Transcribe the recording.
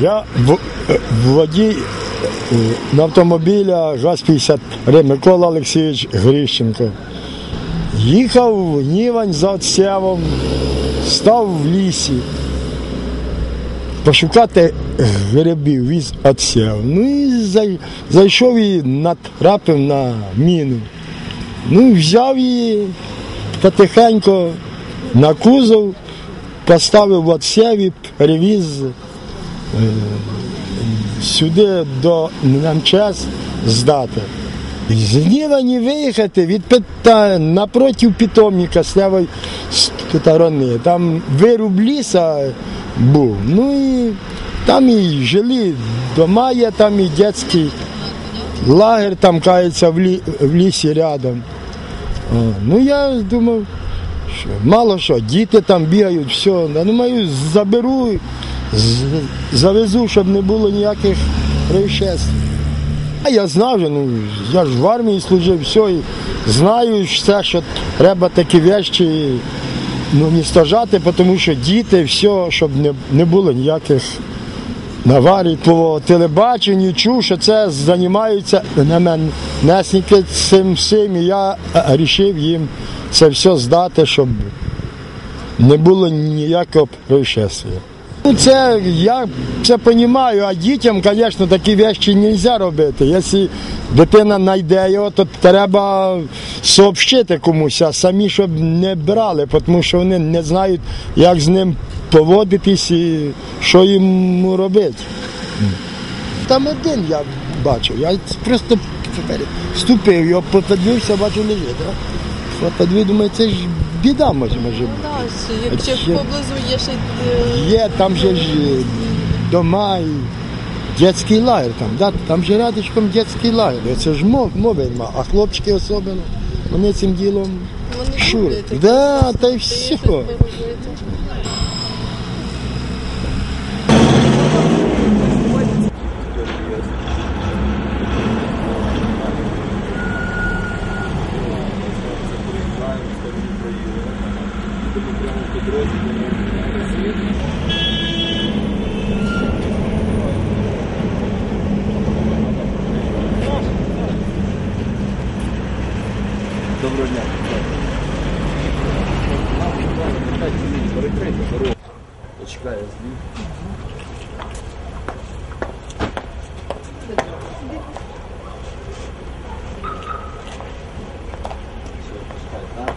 Я в водій е, на автомобіля ГАЗ-53 Микола Олексійович Грищенко. Їхав в Нівань за отсявом, став в лісі. Пошукати грибів віз отсяв. Ну і зайшов і натрапив на міну. Ну, і взяв її потихеньку на кузов, поставив в отсяві, перевіз сюди до МЧС здати. З Нівані виїхати від пита напротив питомника з лівої сторони. Там вируб ліса був. Ну і там і жили дома є, там і дитячий лагерь там кається в, лі, в лісі рядом. Ну я думав, що мало що, діти там бігають, все. Я думаю, заберу, завезу, щоб не було ніяких происшествий. А я знав, ну, я ж в армії служив, все, і знаю все, що треба такі речі ну, не стажати, тому що діти, все, щоб не, не було ніяких аварій по телебаченню, чув, що це займаються несники цим всім, і я вирішив їм це все здати, щоб не було ніякого происшествия. Ну, це я це розумію, а дітям, звісно, такі речі не можна робити. Якщо дитина знайде його, то треба сообщити комусь, а самі щоб не брали, тому що вони не знають, як з ним поводитись і що йому робити. Там один я бачив, я просто вступив, його подивився, бачу лежить. Подивив, думаю, це ж біда може може бути. Так, якщо ще- поблизу є ще е, Є, там же ж е, дома і дитячий лагер там, да? там же рядочком дитячий лагер. Це ж мов, мови нема, а хлопчики особливо, вони цим ділом шурять. Да, та й все. підрозділів розвідки. Доброго дня. Перекрийте дорогу. Почекаю злі. Все, пускай, так?